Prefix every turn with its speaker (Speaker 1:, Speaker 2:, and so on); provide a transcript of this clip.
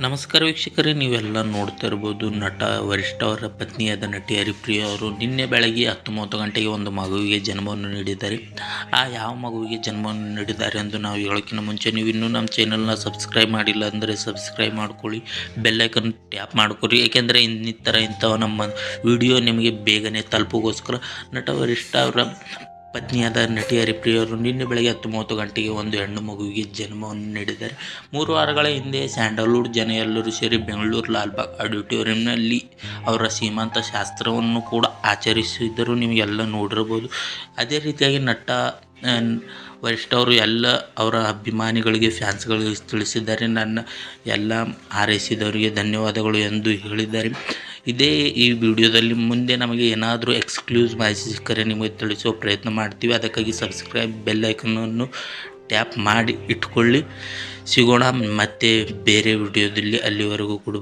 Speaker 1: ನಮಸ್ಕಾರ ವೀಕ್ಷಕರೇ, ನೀವೆಲ್ಲ ನೋಡ್ತಾ ಇರ್ಬೋದು ನಟ ವರಿಷ್ಠ ಅವರ ಪತ್ನಿಯಾದ ನಟಿ ಹರಿಪ್ರಿಯ ಅವರು ನಿನ್ನೆ ಬೆಳಗ್ಗೆ ಹತ್ತೊಂಬತ್ತು ಗಂಟೆಗೆ ಒಂದು ಮಗುವಿಗೆ ಜನ್ಮವನ್ನು ನೀಡಿದ್ದಾರೆ. ಆ ಯಾವ ಮಗುವಿಗೆ ಜನ್ಮವನ್ನು ನೀಡಿದ್ದಾರೆ ಎಂದು ನಾವು ಹೇಳೋಕ್ಕಿಂತ ಮುಂಚೆ ನೀವು ಇನ್ನೂ ನಮ್ಮ ಚಾನಲ್ನ ಸಬ್ಸ್ಕ್ರೈಬ್ ಮಾಡಿಲ್ಲ ಅಂದರೆ ಸಬ್ಸ್ಕ್ರೈಬ್ ಮಾಡ್ಕೊಳ್ಳಿ ಬೆಲ್ಲೈಕನ್ ಟ್ಯಾಪ್ ಮಾಡ್ಕೊಳ್ಳಿ. ಏಕೆಂದರೆ ಇನ್ನಿತರ ಇಂಥ ನಮ್ಮ ವಿಡಿಯೋ ನಿಮಗೆ ಬೇಗನೆ ತಲುಪೋಗೋಸ್ಕರ ನಟ ವರಿಷ್ಠ ಅವರ ಪತ್ನಿಯಾದ ನಟಿ ಹರಿಪ್ರಿಯವರು ನಿನ್ನೆ ಬೆಳಗ್ಗೆ ಹತ್ತು ಮೂವತ್ತು ಗಂಟೆಗೆ ಒಂದು ಹೆಣ್ಣು ಮಗುವಿಗೆ ಜನ್ಮವನ್ನು ನೀಡಿದ್ದಾರೆ. ಮೂರು ವಾರಗಳ ಹಿಂದೆ ಸ್ಯಾಂಡಲ್ವುಡ್ ಜನ ಎಲ್ಲರೂ ಸೇರಿ ಬೆಂಗಳೂರು ಲಾಲ್ಬಾಗ್ ಆಡಿಟೋರಿಯಂನಲ್ಲಿ ಅವರ ಸೀಮಾಂತ ಶಾಸ್ತ್ರವನ್ನು ಕೂಡ ಆಚರಿಸಿದ್ದರು. ನಿಮಗೆಲ್ಲ ನೋಡಿರ್ಬೋದು ಅದೇ ರೀತಿಯಾಗಿ ನಟ ವರಿಷ್ಠವರು ಎಲ್ಲ ಅವರ ಅಭಿಮಾನಿಗಳಿಗೆ, ಫ್ಯಾನ್ಸ್ಗಳಿಗೆ ತಿಳಿಸಿದ್ದಾರೆ. ನನ್ನ ಎಲ್ಲ ಹಾರೈಸಿದವರಿಗೆ ಧನ್ಯವಾದಗಳು ಎಂದು ಹೇಳಿದ್ದಾರೆ. ಇದೇ ಈ ವಿಡಿಯೋದಲ್ಲಿ ಮುಂದೆ ನಮಗೆ ಏನಾದರೂ ಎಕ್ಸ್ಕ್ಲೂಸ್ ಮಾಹಿತಿ ಸಿಕ್ಕರೆ ನಿಮಗೆ ತಿಳಿಸುವ ಪ್ರಯತ್ನ ಮಾಡ್ತೀವಿ. ಅದಕ್ಕಾಗಿ ಸಬ್ಸ್ಕ್ರೈಬ್ ಬೆಲ್ ಐಕನನ್ನು ಟ್ಯಾಪ್ ಮಾಡಿ ಇಟ್ಕೊಳ್ಳಿ. ಸಿಗೋಣ ಮತ್ತೆ ಬೇರೆ ವಿಡಿಯೋದಲ್ಲಿ ಅಲ್ಲಿವರೆಗೂ ಕೂಡ